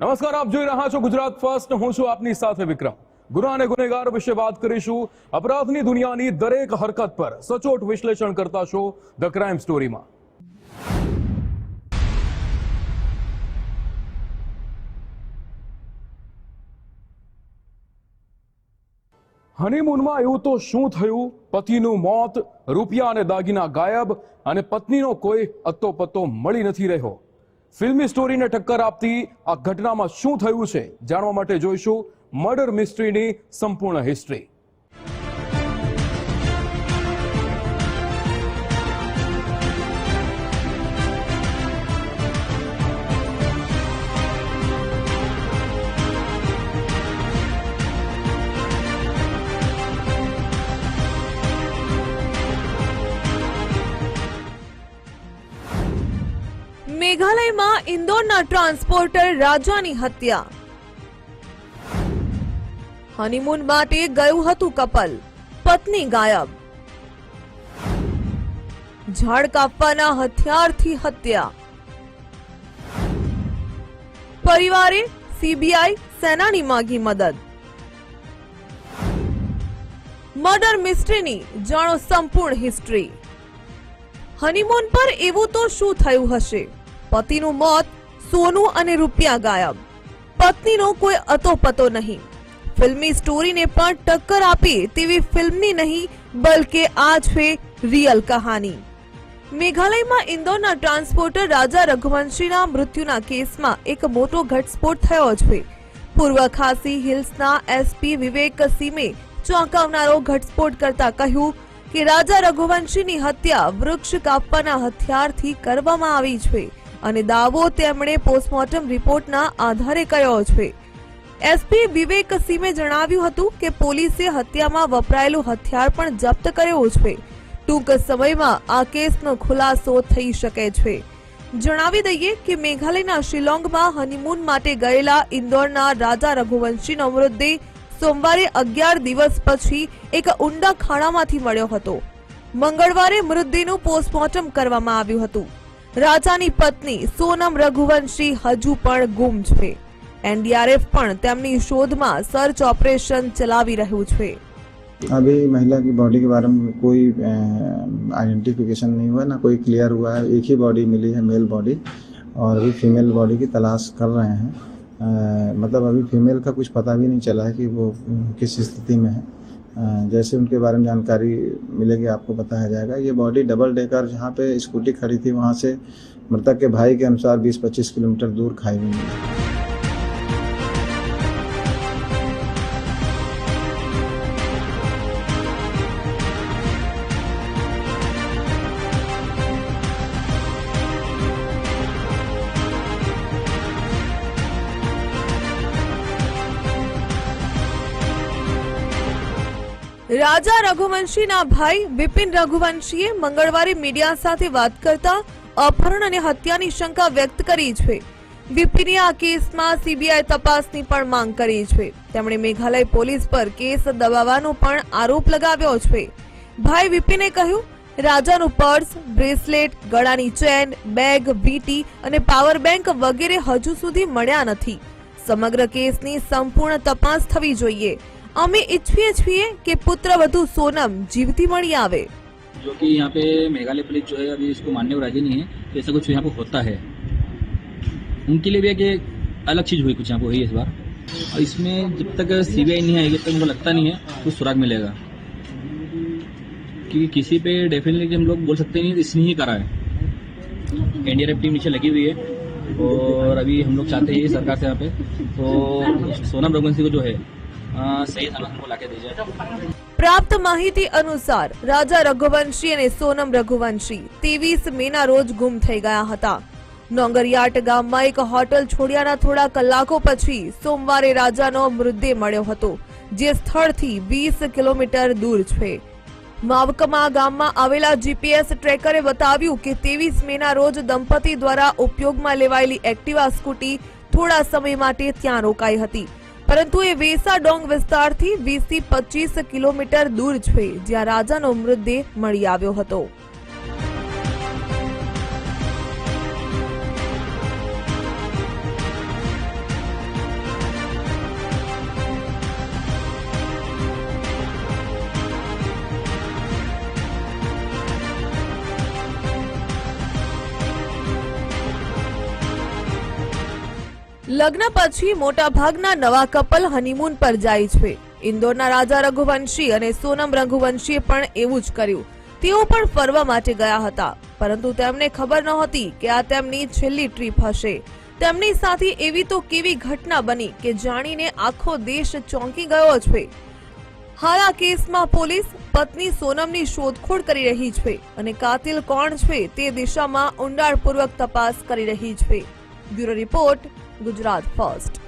નમસ્કાર, આપ જોઈ રહ્યા છો ગુજરાત ફર્સ્ટ. હું છું આપની સાથે વિક્રમ. ગુના અને ગુનેગાર વિશે વાત કરીશું. અપરાધની દુનિયાની દરેક હરકત પર સચોટ વિશ્લેષણ કરતા છો ધ ક્રાઇમ સ્ટોરીમાં. હનીમૂનમાં એવું તો શું થયું? પતિનું મોત, રૂપિયા અને દાગીના ગાયબ અને પત્નીનો કોઈ અત્તો પત્તો મળી નથી રહ્યો. ફિલ્મી સ્ટોરીને ટક્કર આપતી આ ઘટનામાં શું થયું છે, જાણવા માટે જોઈશું મર્ડર મિસ્ટ્રીની સંપૂર્ણ હિસ્ટ્રી મેઘાલયમાં ઇન્દોરના ટ્રાન્સપોર્ટર રાજાની હત્યા. હનીમૂન માટે ગયું હતું કપલ, પત્ની ગાયબ. ઝાડ કાપવાના હથિયારથી હત્યા. પરિવારે સીબીઆઈ સેનાની માગી મદદ. મર્ડર મિસ્ટ્રીની જાણો સંપૂર્ણ હિસ્ટ્રી હનીમૂન પર એવું તો શું થયું હશે? પતિનું મોત, સોનું અને રૂપિયા ગાયબ. પત્નીનો કોઈ અતોપતો નહીં. ફિલ્મી સ્ટોરીને પણ ટક્કર આપી તેવી ફિલ્મની નહીં, બલકે આ છે રિયલ કહાની. મેઘાલયમાં ઇન્દોરના ટ્રાન્સપોર્ટર રાજા રઘુવંશીના મૃત્યુના કેસમાં એક મોટો ઘટસ્ફોટ થયો છે પૂર્વ ખાસી હિલ્સના એસપી વિવેક સિમે ચોંકાવનારો ઘટસ્ફોટ કરતા કહ્યું કે રાજા રઘુવંશીની હત્યા વૃક્ષ કાપવાના હથિયારથી કરવામાં આવી છે અને દાવો તેમણે પોસ્ટમોર્ટમ રિપોર્ટના આધારે કર્યો છે. એસપી વિવેક સિંહે જણાવ્યું હતું કે પોલીસે હત્યામાં વપરાયેલું હથિયાર પણ જપ્ત કર્યો છે. ટૂંક સમયમાં આ કેસનો ખુલાસો થઈ શકે છે. જણાવી દઈએ કે મેઘાલયના શિલોંગમાં હનીમૂન માટે ગયેલા ઇન્દોરના રાજા રઘુવંશીનો મૃતદેહ સોમવારે અગિયાર દિવસ પછી એક ઊંડા ખાણામાંથી મળ્યો હતો. મંગળવારે મૃતદેહનું પોસ્ટમોર્ટમ કરવામાં આવ્યું હતું. રાજાની પત્ની સોનમ રઘુવંશી હજુ પણ ગુમ છે એનડીઆરએફ પણ તેમની શોધમાં સર્ચ ઓપરેશન ચલાવી રહ્યું છે अभी महिला की बॉडी के बारे में कोई आइडेंटिफिकेशन नहीं हुआ ना कोई क्लियर हुआ है एक ही बॉडी मिली है मेल बॉडी और अभी फीमेल बॉडी की तलाश कर रहे हैं अ, मतलब अभी फीमेल का कुछ पता भी नहीं चला है कि वो अ, किस स्थिति में है अ, जैसे उनके बारे में जानकारी मिलेगी आपको बताया जाएगा ये बॉडी डबल डेकर जहाँ पे स्कूटी खड़ी थी वहाँ से मृतक के भाई के अनुसार 20-25 किलोमीटर दूर खाई में मिली રાજા રઘુવંશીના ભાઈ બિપિન રઘુવંશીએ મંગળવારે મીડિયા સાથે વાત કરતા અપહરણ અને હત્યાની શંકા વ્યક્ત કરી છે. બિપિને આ કેસમાં સીબીઆઈ તપાસની પણ માંગ કરી છે. તેમણે મેઘાલય પોલીસ પર કેસ દબાવવાનો પણ આરોપ લગાવ્યો છે. ભાઈ બિપિને કહ્યું, રાજાનું પર્સ, બ્રેસલેટ, ગળાની ચેન, બેગ, વીટી અને પાવર બેંક વગેરે હજુ સુધી મળ્યા નથી. સમગ્ર કેસની સંપૂર્ણ તપાસ થવી જોઈએ. અમે ઈચ્છીએ છીએ કે પુત્ર વધુ સોનમ જીવતી મળી આવે जो कि यहाँ पे मेघालय पुलिस जो है अभी इसको मानने को राजी नहीं है कि ऐसा कुछ यहाँ पे होता है उनके लिए भी एक एक अलग चीज़ हुई कुछ यहाँ पे हुई इस बार और इसमें जब तक सीबीआई नहीं आएगी तब तक मुझको लगता नहीं है कुछ सुराग मिलेगा क्योंकि किसी पे डेफिनेटली हम लोग बोल सकते नहीं इसने ही करा है एनडीआरएफ टीम नीचे लगी हुई है और अभी हम लोग चाहते हैं सरकार से यहाँ पे तो सोनम रघुवंशी को जो है સહી સલામત મુલાકાત દીજે પ્રાપ્ત માહિતી અનુસાર રાજા રઘુવંશી અને સોનમ રઘુવંશી ત્રેવીસ મેના રોજ ગુમ થઈ ગયા હતા. નોંગરિયાટ ગામમાં એક હોટલ છોડ્યાના થોડા કલાકો પછી સોમવારે રાજાનો મૃતદેહ મળ્યો હતો, જે સ્થળથી વીસ કિલોમીટર દૂર છે. માવકમા ગામમાં આવેલા જીપીએસ ટ્રેકરે બતાવ્યું કે ત્રેવીસ મેના રોજ દંપતી દ્વારા ઉપયોગમાં લેવાયેલી એક્ટિવા સ્કૂટી થોડા સમય માટે ત્યાં રોકાઈ હતી. પરંતુ એ વેસા ડોંગ વિસ્તારથી વીસથી પચીસ કિલોમીટર દૂર છે, જ્યાં રાજાનો મૃતદેહ મળી આવ્યો હતો. લગ્ન પછી મોટા ભાગના નવા કપલ હનીમૂન પર જાય છે. ઇન્દોરના રાજા રઘુવંશી અને સોનમ રઘુવંશીએ પણ એવું જ કર્યું. તેઓ પણ ફરવા માટે ગયા હતા, પરંતુ તેમને ખબર નહોતી કે આ તેમની છેલ્લી ટ્રીપ હશે. તેમની સાથે એવી તો કેવી ઘટના બની કે જાણીને આખો દેશ ચોંકી ગયો છે. હાલ આ કેસમાં પોલીસ પત્ની સોનમની શોધખોળ કરી રહી છે અને કાતિલ કોણ છે તે દિશામાં ઊંડાણપૂર્વક તપાસ કરી રહી છે. Bureau report Gujarat first